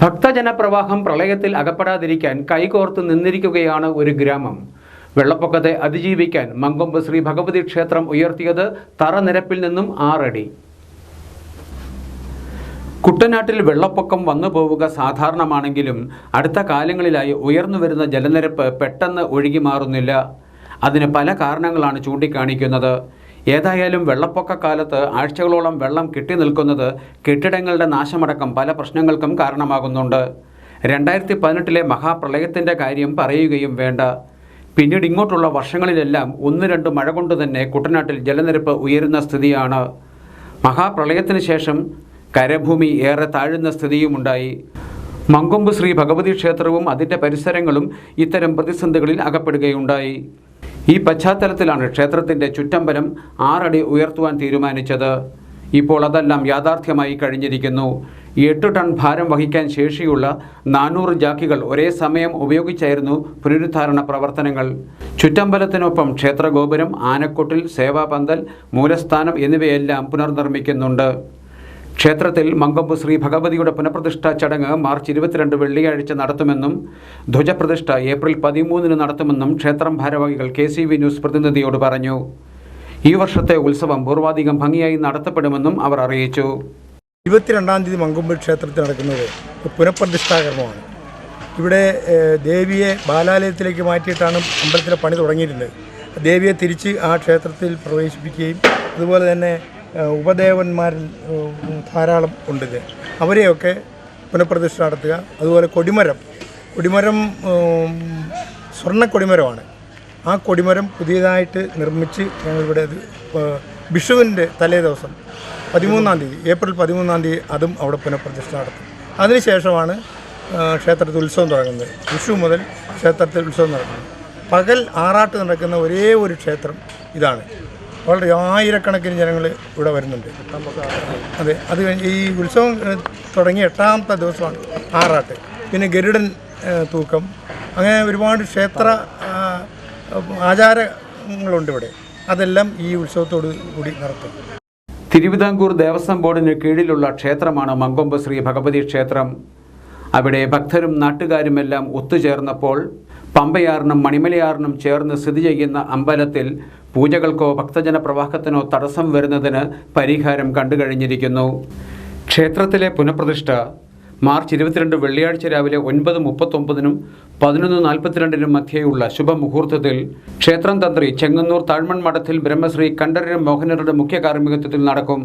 ഭക്തജനപ്രവാഹം പ്രളയത്തിൽ അകപ്പെടാതിരിക്കാൻ കൈകോർത്ത് നിന്നിരിക്കുകയാണ് ഒരു ഗ്രാമം. വെള്ളപ്പൊക്കത്തെ അതിജീവിക്കാൻ മങ്കൊമ്പ് ശ്രീ ഭഗവതി ക്ഷേത്രം ഉയർത്തിയത് തറനിരപ്പിൽ നിന്നും ആറടി. കുട്ടനാട്ടിൽ വെള്ളപ്പൊക്കം വന്നു പോവുക സാധാരണമാണെങ്കിലും അടുത്ത കാലങ്ങളിലായി ഉയർന്നു വരുന്ന ജലനിരപ്പ് പെട്ടെന്ന് ഒഴുകി മാറുന്നില്ല. അതിന് പല കാരണങ്ങളാണ് ചൂണ്ടിക്കാണിക്കുന്നത്. ഏതായാലും വെള്ളപ്പൊക്ക കാലത്ത് ആഴ്ചകളോളം വെള്ളം കെട്ടി നിൽക്കുന്നത് കെട്ടിടങ്ങളുടെ നാശമടക്കം പല പ്രശ്നങ്ങൾക്കും കാരണമാകുന്നുണ്ട്. രണ്ടായിരത്തി പതിനെട്ടിലെ മഹാപ്രളയത്തിന്റെ കാര്യം പറയുകയും വേണ്ട. പിന്നീട് ഇങ്ങോട്ടുള്ള വർഷങ്ങളിലെല്ലാം ഒന്ന് രണ്ട് മഴ കൊണ്ട് തന്നെ കുട്ടനാട്ടിൽ ജലനിരപ്പ് ഉയരുന്ന സ്ഥിതിയാണ്. മഹാപ്രളയത്തിന് ശേഷം കരഭൂമി ഏറെ താഴുന്ന സ്ഥിതിയുമുണ്ടായി. മങ്കൊമ്പ് ശ്രീ ഭഗവതി ക്ഷേത്രവും അതിന്റെ പരിസരങ്ങളും ഇത്തരം പ്രതിസന്ധികളിൽ അകപ്പെടുകയുണ്ടായി. ഈ പശ്ചാത്തലത്തിലാണ് ക്ഷേത്രത്തിന്റെ ചുറ്റമ്പലം ആറടി ഉയർത്തുവാൻ തീരുമാനിച്ചത്. ഇപ്പോൾ അതെല്ലാം യാഥാർത്ഥ്യമായി കഴിഞ്ഞിരിക്കുന്നു. എട്ട് ടൺ ഭാരം വഹിക്കാൻ ശേഷിയുള്ള നാനൂറ് ജാക്കികൾ ഒരേ സമയം ഉപയോഗിച്ചായിരുന്നു പുനരുദ്ധാരണ പ്രവർത്തനങ്ങൾ. ചുറ്റമ്പലത്തിനൊപ്പം ക്ഷേത്രഗോപുരം ആനക്കൊട്ടിൽ സേവാപന്തൽ മൂലസ്ഥാനം എന്നിവയെല്ലാം പുനർനിർമ്മിക്കുന്നുണ്ട്. ക്ഷേത്രത്തിൽ മങ്കൊമ്പ് ശ്രീ ഭഗവതിയുടെ പുനഃപ്രതിഷ്ഠാ ചടങ്ങ് മാർച്ച് ഇരുപത്തിരണ്ട് വെള്ളിയാഴ്ച നടത്തുമെന്നും ധ്വജപ്രതിഷ്ഠ ഏപ്രിൽ പതിമൂന്നിന് നടത്തുമെന്നും ക്ഷേത്രം ഭാരവാഹികൾ കെ സി വി ന്യൂസ് പ്രതിനിധിയോട് പറഞ്ഞു. ഈ വർഷത്തെ ഉത്സവം പൂർവാധികം ഭംഗിയായി നടത്തപ്പെടുമെന്നും അവർ അറിയിച്ചു. ഇരുപത്തിരണ്ടാം തീയതി മങ്കൊമ്പ് ക്ഷേത്രത്തിൽ നടക്കുന്നത് പുനഃപ്രതിഷ്ഠാകർമ്മമാണ്. ഇവിടെ ദേവിയെ ബാലാലയത്തിലേക്ക് മാറ്റിയിട്ടാണ് അമ്പലത്തിലെ പണി തുടങ്ങിയിരുന്നത് ദേവിയെ തിരിച്ച് ആ ക്ഷേത്രത്തിൽ പ്രവേശിപ്പിക്കുകയും അതുപോലെ തന്നെ ഉപദേവന്മാരിൽ ധാരാളം ഉണ്ട് അവരെയൊക്കെ പുനഃപ്രതിഷ്ഠ നടത്തുക. അതുപോലെ കൊടിമരം. കൊടിമരം സ്വർണ കൊടിമരമാണ് ആ കൊടിമരം പുതിയതായിട്ട് നിർമ്മിച്ച് ഞങ്ങളിവിടെ അത് വിഷുവിന്റെ തലേ ദിവസം പതിമൂന്നാം തീയതി ഏപ്രിൽ പതിമൂന്നാം തീയതി അതും അവിടെ പുനഃപ്രതിഷ്ഠ നടത്തും. അതിനുശേഷമാണ് ക്ഷേത്രത്തിൽ ഉത്സവം തുടങ്ങുന്നത്. വിഷു മുതൽ ക്ഷേത്രത്തിൽ ഉത്സവം നടക്കുന്നത്. പകൽ ആറാട്ട് നടക്കുന്ന ഒരേ ഒരു ക്ഷേത്രം ഇതാണ്. വളരെ ആയിരക്കണക്കിന് ജനങ്ങൾ ഇവിടെ വരുന്നുണ്ട്. അതെ അത് ഈ ഉത്സവം തുടങ്ങി എട്ടാമത്തെ ദിവസമാണ് ആറാട്ട്. പിന്നെ ഗരുഡൻ തൂക്കം. അങ്ങനെ ഒരുപാട് ക്ഷേത്ര ആചാരങ്ങളുണ്ട് ഇവിടെ. അതെല്ലാം ഈ ഉത്സവത്തോട് കൂടി നടത്തും. തിരുവിതാംകൂർ ദേവസ്വം ബോർഡിന് കീഴിലുള്ള ക്ഷേത്രമാണ് മങ്കൊമ്പ് ശ്രീ ഭഗവതി ക്ഷേത്രം. അവിടെ ഭക്തരും നാട്ടുകാരുമെല്ലാം ഒത്തുചേർന്നപ്പോൾ പമ്പയാറിനും മണിമലയാറിനും ചേർന്ന് സ്ഥിതി ചെയ്യുന്ന അമ്പലത്തിൽ പൂജകൾക്കോ ഭക്തജന പ്രവാഹത്തിനോ തടസ്സം വരുന്നതിന് പരിഹാരം കണ്ടുകഴിഞ്ഞിരിക്കുന്നു ക്ഷേത്രത്തിലെ പുനഃപ്രതിഷ്ഠ മാർച്ച് ഇരുപത്തിരണ്ട് വെള്ളിയാഴ്ച രാവിലെ ഒൻപത് മുപ്പത്തൊമ്പതിനും പതിനൊന്ന് നാൽപ്പത്തിരണ്ടിനും മധ്യേയുള്ള ശുഭമുഹൂർത്തത്തിൽ ക്ഷേത്രം തന്ത്രി ചെങ്ങന്നൂർ താഴ്മൺ മഠത്തിൽ ബ്രഹ്മശ്രീ കണ്ഠരര് മോഹനരുടെ മുഖ്യ കാർമ്മികത്വത്തിൽ നടക്കും.